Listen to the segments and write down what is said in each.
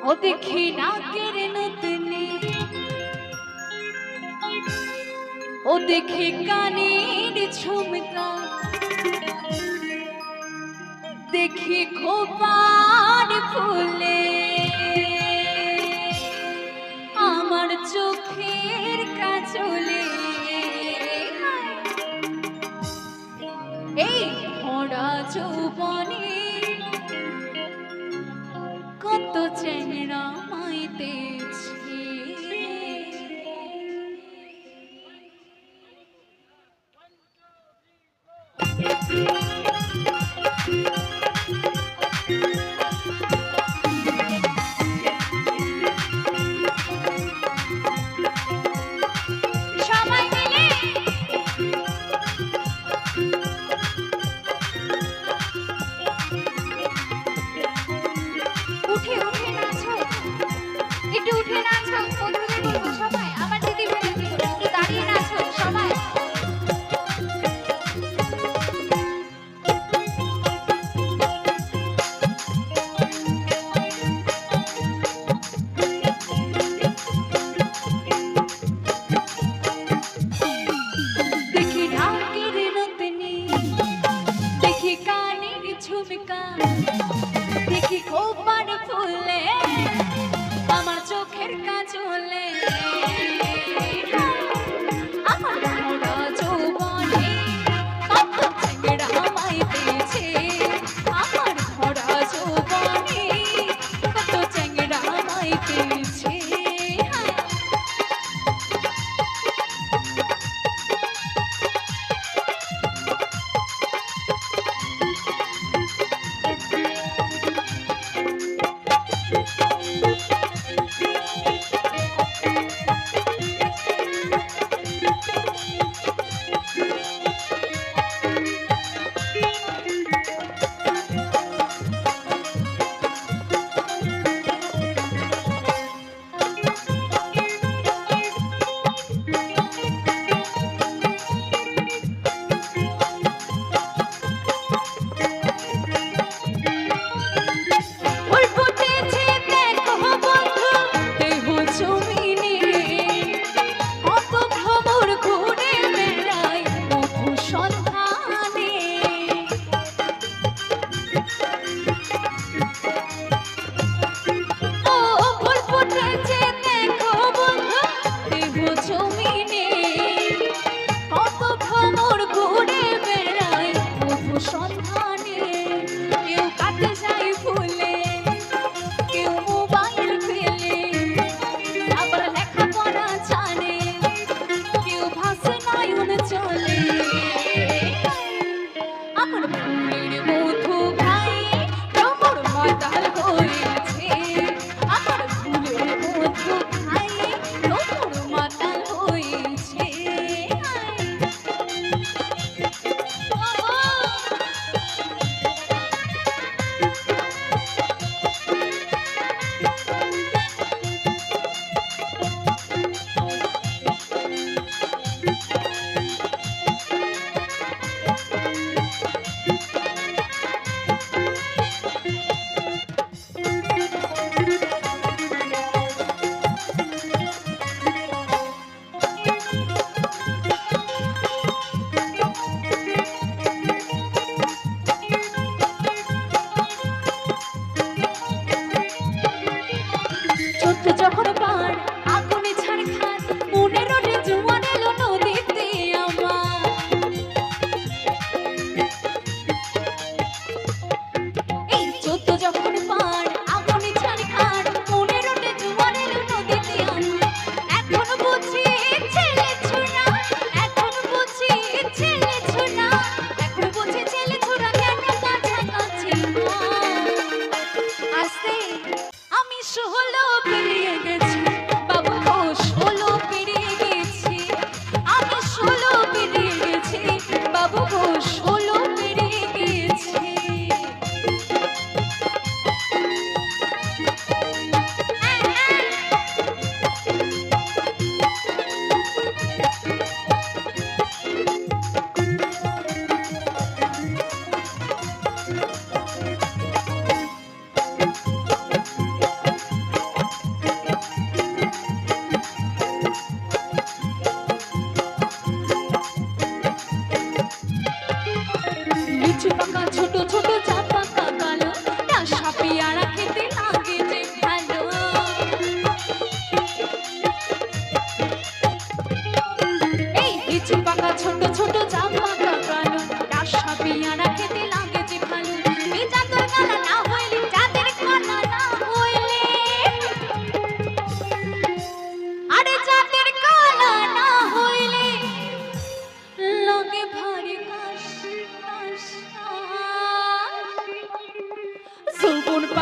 ও দেখি না কেরে নতুনে ও দেখি কানের ঝুমকা দেখি খোপার ফুলে আমার চোখের কাজলে এই ভরা যৌবনে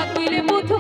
পাকিলে মধু